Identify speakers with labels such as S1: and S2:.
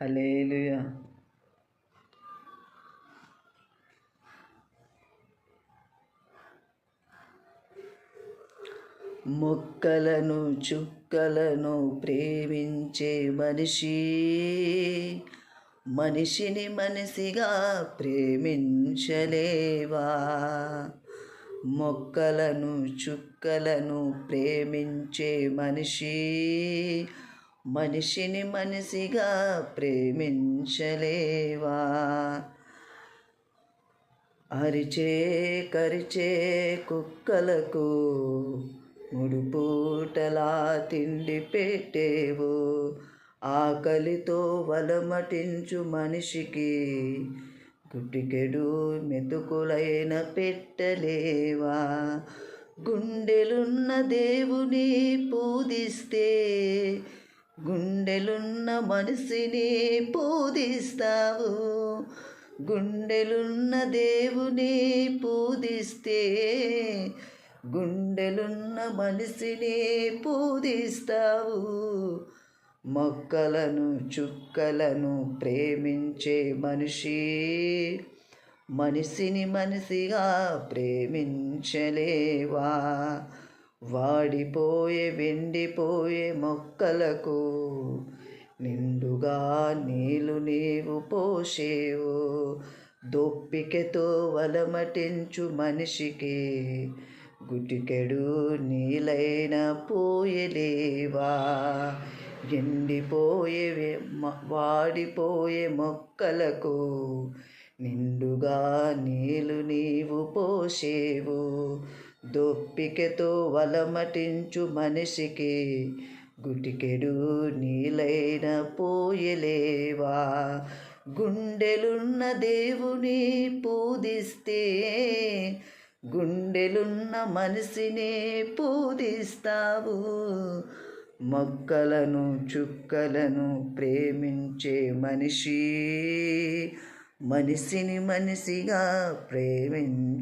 S1: Hallelujah మొక్కలను చుక్కలను ప్రేమించే మనిషి మనిషిని మనిషిగా ప్రేమించలేవా? మొక్కలను చుక్కలను ప్రేమించే మనిషి మనిషిని మనిషిగా ప్రేమించలేవా? అరిచే కరిచే కుక్కలకు ముడుపూటలా తిండి పెట్టేవు? ఆకలితో వలమటించు మనిషికి గుడ్డికెడు మెతుకులైన పెట్టలేవా? గుండెలున్న దేవుని పూజిస్తే గుండెలున్న మనిషిని పూజిస్తావు. గుండెలున్న దేవుని పూజిస్తే గుండెలున్న మనిషిని పూజిస్తావు. మొక్కలను చుక్కలను ప్రేమించే మనిషి మనిషిని మనిషిగా ప్రేమించలేవా? వాడిపోయే వెండిపోయే మొక్కలకు నిండుగా నీళ్ళు నీవు పోసేవు. దొప్పికతో వలమటించు మనిషికి గుటికెడు నీలైన పోయలేవా ఎండిపోయే వాడిపోయే మొక్కలకు నిండుగా నీళ్ళు నీవు పోసేవు. దొప్పికతో వలమటించు మనిషికి గుటికెడు నీలైన పోయలేవా? గుండెలున్న దేవుని పూదిస్తే గుండెలున్న మనిషిని పూదిస్తావు మొక్కలను చుక్కలను ప్రేమించే మనిషి మనిషిని మనిషిగా ప్రేమించలేవా?